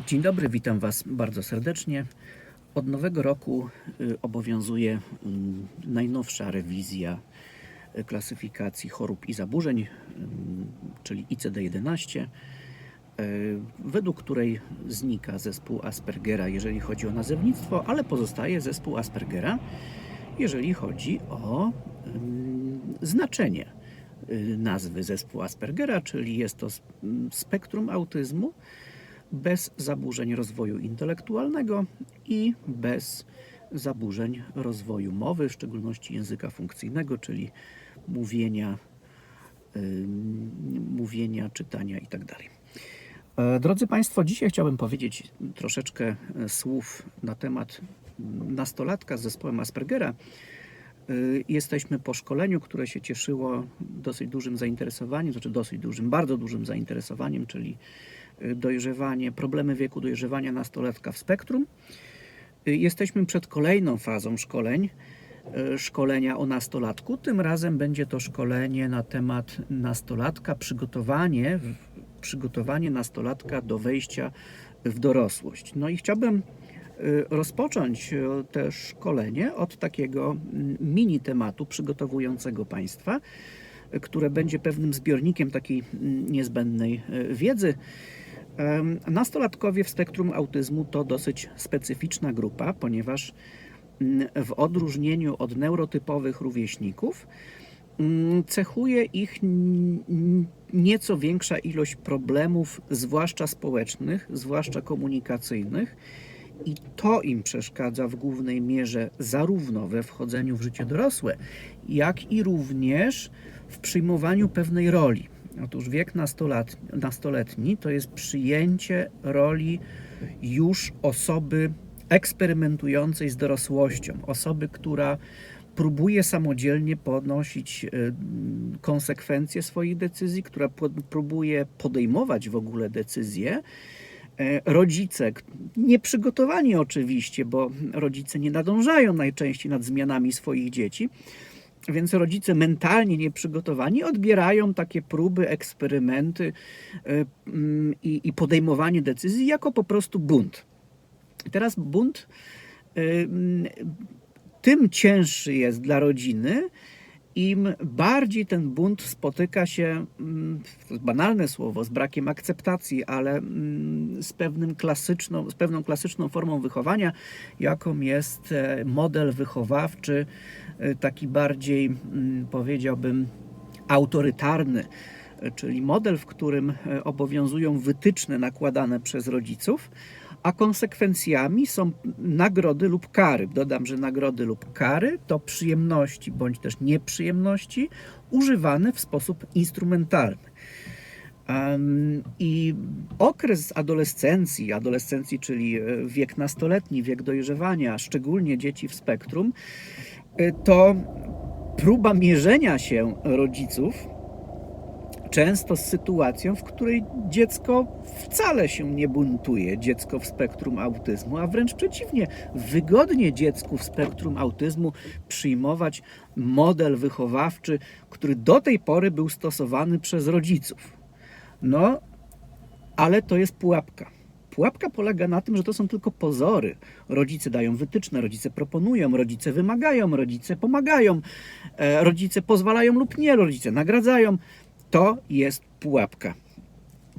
Dzień dobry, witam Was bardzo serdecznie. Od nowego roku y, obowiązuje mm, najnowsza rewizja y, klasyfikacji chorób i zaburzeń, ym, czyli ICD-11, y, według której znika zespół Aspergera, jeżeli chodzi o nazewnictwo, ale pozostaje zespół Aspergera, jeżeli chodzi o ym, znaczenie nazwy zespół Aspergera, czyli jest to spektrum autyzmu bez zaburzeń rozwoju intelektualnego i bez zaburzeń rozwoju mowy, w szczególności języka funkcyjnego, czyli mówienia, ym, mówienia czytania itd. E, Drodzy Państwo, dzisiaj chciałbym powiedzieć troszeczkę e, słów na temat nastolatka z zespołem Aspergera. Y, Jesteśmy po szkoleniu, które się cieszyło dosyć dużym zainteresowaniem, znaczy dosyć dużym, bardzo dużym zainteresowaniem, czyli dojrzewanie, problemy wieku dojrzewania nastolatka w spektrum. Jesteśmy przed kolejną fazą szkoleń, y, szkolenia o nastolatku. Tym razem będzie to szkolenie na temat nastolatka, przygotowanie, przygotowanie nastolatka do wejścia w dorosłość. No i chciałbym y, rozpocząć te szkolenie od takiego mini tematu przygotowującego Państwa, y, które będzie pewnym zbiornikiem takiej niezbędnej wiedzy. Nastolatkowie w spektrum autyzmu to dosyć specyficzna grupa, ponieważ mm, w odróżnieniu od neurotypowych rówieśników mm, cechuje ich nieco większa ilość problemów, zwłaszcza społecznych, zwłaszcza komunikacyjnych, i to im przeszkadza w głównej mierze zarówno we wchodzeniu w życie dorosłe, jak i również w przyjmowaniu pewnej roli. Otóż wiek nastoletni to jest przyjęcie roli już osoby eksperymentującej z dorosłością, osoby, która próbuje samodzielnie ponosić e, konsekwencje swoich decyzji, która próbuje podejmować w ogóle decyzje. E, Rodzice, nieprzygotowani oczywiście, bo rodzice nie nadążają najczęściej nad zmianami swoich dzieci, więc rodzice mentalnie nieprzygotowani odbierają takie próby, eksperymenty e, mm, i, i podejmowanie decyzji jako po prostu bunt. Teraz bunt y, mm, tym cięższy jest dla rodziny, im bardziej ten bunt spotyka się, mm, banalne słowo, z brakiem akceptacji, ale mm, z, pewnym klasyczną, z pewną klasyczną formą wychowania, jaką jest e, model wychowawczy, e, taki bardziej, mm, powiedziałbym, autorytarny, e, czyli model, w którym obowiązują wytyczne nakładane przez rodziców, a konsekwencjami są nagrody lub kary. Dodam, że nagrody lub kary to przyjemności bądź też nieprzyjemności używane w sposób instrumentalny. I okres adolescencji, adolescencji, czyli e, wiek nastoletni, wiek dojrzewania, szczególnie dzieci w spektrum, e, to próba mierzenia się rodziców często z sytuacją, w której dziecko wcale się nie buntuje, dziecko w spektrum autyzmu, a wręcz przeciwnie, wygodnie dziecku w spektrum autyzmu przyjmować model wychowawczy, który do tej pory był stosowany przez rodziców. No, ale to jest pułapka. Pułapka polega na tym, że to są tylko pozory. Rodzice dają wytyczne, rodzice proponują, rodzice wymagają, rodzice pomagają, e, rodzice pozwalają lub nie, rodzice nagradzają. To jest pułapka.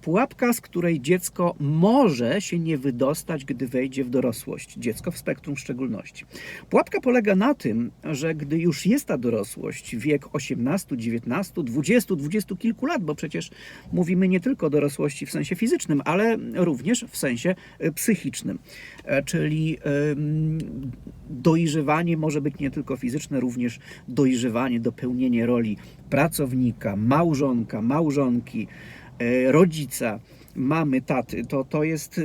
Pułapka, z której dziecko może się nie wydostać, gdy wejdzie w dorosłość. Dziecko w spektrum szczególności. Pułapka polega na tym, że gdy już jest ta dorosłość, wiek 18, 19, 20, 20 kilku lat, bo przecież mówimy nie tylko o dorosłości w sensie fizycznym, ale również w sensie e, psychicznym. E, Czyli dojrzewanie może być nie tylko fizyczne, również dojrzewanie, dopełnienie roli pracownika, małżonka, małżonki, rodzica, mamy, taty, to, to jest,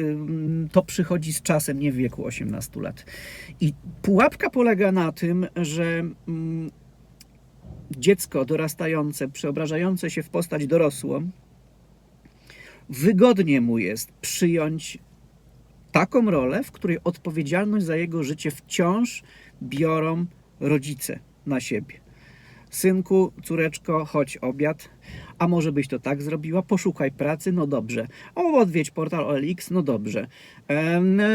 to przychodzi z czasem, nie w wieku 18 lat. I pułapka polega na tym, że dziecko dorastające, przeobrażające się w postać dorosłą, wygodnie mu jest przyjąć taką rolę, w której odpowiedzialność za jego życie wciąż biorą rodzice na siebie. Synku, córeczko, chodź obiad. A może byś to tak zrobiła? Poszukaj pracy, no dobrze. O, odwiedź portal OLX, no dobrze.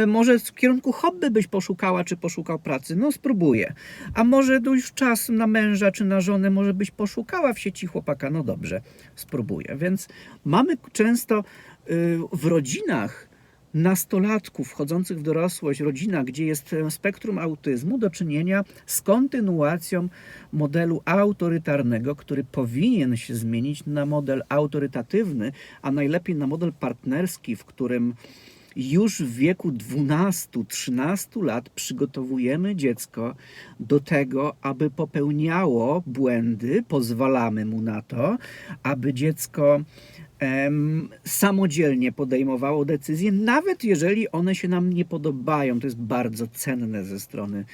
Może w kierunku hobby byś poszukała, czy poszukał pracy? No spróbuję. A może już czas na męża, czy na żonę, może byś poszukała w sieci chłopaka? No dobrze, spróbuję. Więc mamy często y, w rodzinach nastolatków wchodzących w dorosłość, rodzina, gdzie jest e, spektrum autyzmu, do czynienia z kontynuacją modelu autorytarnego, który powinien się zmienić na model autorytatywny, a najlepiej na model partnerski, w którym już w wieku 12-13 lat przygotowujemy dziecko do tego, aby popełniało błędy, pozwalamy mu na to, aby dziecko samodzielnie podejmowało decyzje, nawet jeżeli one się nam nie podobają. To jest bardzo cenne ze strony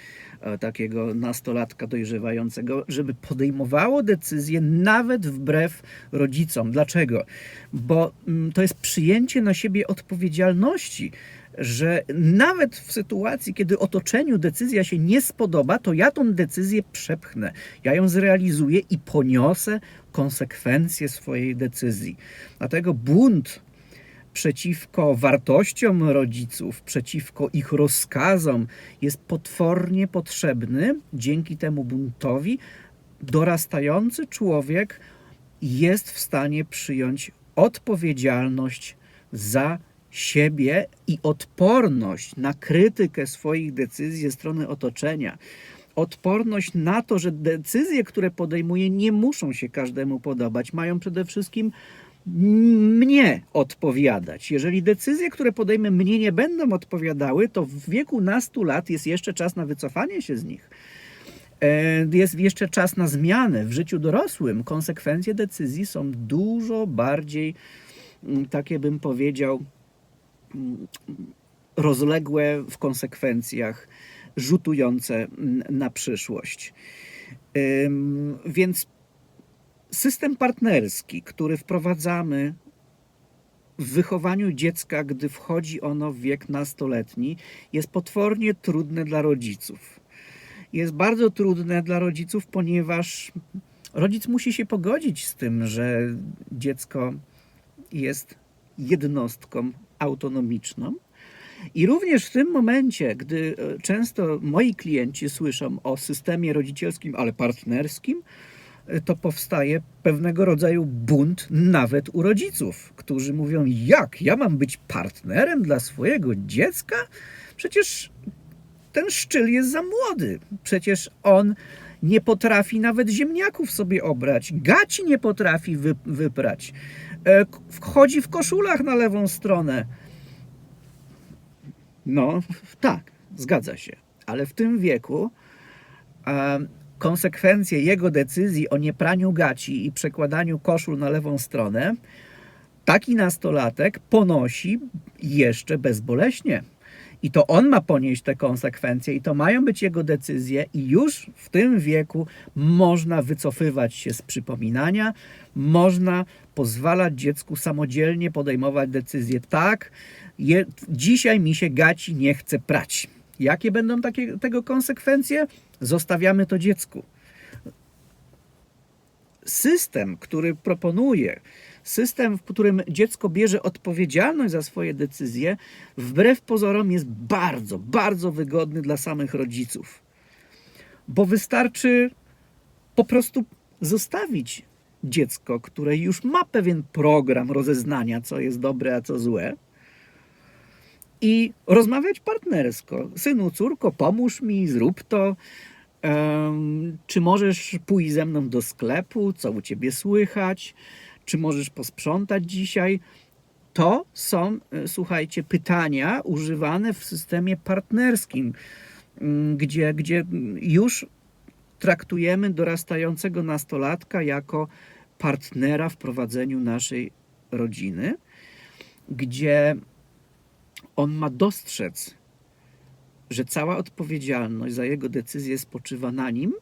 e, takiego nastolatka dojrzewającego, żeby podejmowało decyzje nawet wbrew rodzicom. Dlaczego? Bo mm, to jest przyjęcie na siebie odpowiedzialności. Że nawet w sytuacji, kiedy otoczeniu decyzja się nie spodoba, to ja tą decyzję przepchnę, ja ją zrealizuję i poniosę konsekwencje swojej decyzji. Dlatego bunt przeciwko wartościom rodziców, przeciwko ich rozkazom jest potwornie potrzebny. Dzięki temu buntowi dorastający człowiek jest w stanie przyjąć odpowiedzialność za siebie i odporność na krytykę swoich decyzji ze strony otoczenia odporność na to, że decyzje, które podejmuje, nie muszą się każdemu podobać, mają przede wszystkim mnie odpowiadać. Jeżeli decyzje, które podejmę, mnie nie będą odpowiadały, to w wieku nastu lat jest jeszcze czas na wycofanie się z nich. E, Jest jeszcze czas na zmianę w życiu dorosłym. Konsekwencje decyzji są dużo bardziej, takie bym powiedział, rozległe w konsekwencjach rzutujące mm, na przyszłość. Więc system partnerski, który wprowadzamy w wychowaniu dziecka, gdy wchodzi ono w wiek nastoletni, jest potwornie trudne dla rodziców. Jest bardzo trudne dla rodziców, ponieważ rodzic musi się pogodzić z tym, że dziecko jest jednostką autonomiczną. I również w tym momencie, gdy e, często moi klienci słyszą o systemie rodzicielskim, ale partnerskim, e, to powstaje pewnego rodzaju bunt nawet u rodziców, którzy mówią: Jak ja mam być partnerem dla swojego dziecka? Przecież ten szczyl jest za młody. Przecież on nie potrafi nawet ziemniaków sobie obrać, gaci nie potrafi wy, wyprać. E, Wchodzi w koszulach na lewą stronę. No, tak, zgadza się. Ale w tym wieku e, konsekwencje jego decyzji o niepraniu gaci i przekładaniu koszul na lewą stronę taki nastolatek ponosi jeszcze bezboleśnie. I to on ma ponieść te konsekwencje, i to mają być jego decyzje, i już w tym wieku można wycofywać się z przypominania, można pozwalać dziecku samodzielnie podejmować decyzje. Tak, je, dzisiaj mi się gaci nie chce prać. Jakie będą takie, tego konsekwencje? Zostawiamy to dziecku system, który proponuje, system, w którym dziecko bierze odpowiedzialność za swoje decyzje, wbrew pozorom jest bardzo, bardzo wygodny dla samych rodziców. Bo wystarczy po prostu zostawić dziecko, które już ma pewien program rozeznania, co jest dobre, a co złe, i rozmawiać partnersko. Synu, córko, pomóż mi, zrób to. Czy możesz pójść ze mną do sklepu? Co u ciebie słychać? Czy możesz posprzątać dzisiaj? To są, e, słuchajcie, pytania używane w systemie partnerskim, mm, gdzie, gdzie już traktujemy dorastającego nastolatka jako partnera w prowadzeniu naszej rodziny, gdzie on ma dostrzec, że cała odpowiedzialność za jego decyzję spoczywa na nim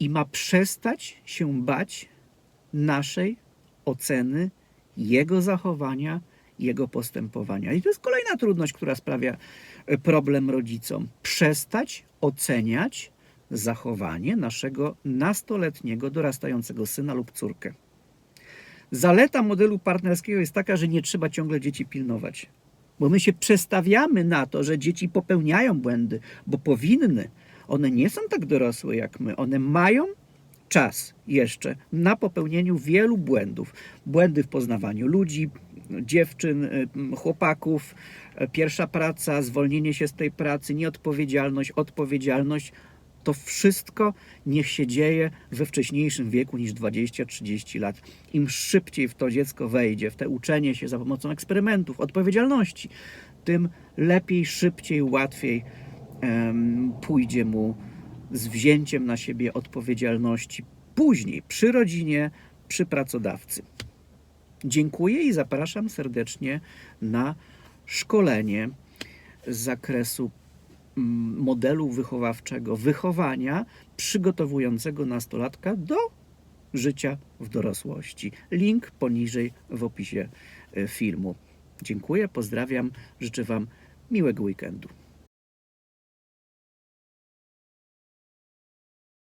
i ma przestać się bać naszej oceny jego zachowania, jego postępowania. I to jest kolejna trudność, która sprawia e, problem rodzicom. Przestać oceniać zachowanie naszego nastoletniego dorastającego syna lub córkę. Zaleta modelu partnerskiego jest taka, że nie trzeba ciągle dzieci pilnować, bo my się przestawiamy na to, że dzieci popełniają błędy, bo powinny. One nie są tak dorosłe jak my. One mają czas jeszcze na popełnieniu wielu błędów. Błędy w poznawaniu ludzi, dziewczyn, y, chłopaków, y, pierwsza praca, zwolnienie się z tej pracy, nieodpowiedzialność, odpowiedzialność. To wszystko niech się dzieje we wcześniejszym wieku niż 20-30 lat. Im szybciej w to dziecko wejdzie, w te uczenie się za pomocą eksperymentów, odpowiedzialności, tym lepiej, szybciej, łatwiej em, pójdzie mu z wzięciem na siebie odpowiedzialności później, przy rodzinie, przy pracodawcy. Dziękuję i zapraszam serdecznie na szkolenie z zakresu modelu wychowawczego, wychowania przygotowującego nastolatka do życia w dorosłości. Link poniżej w opisie e, filmu. Dziękuję, pozdrawiam, życzę Wam miłego weekendu.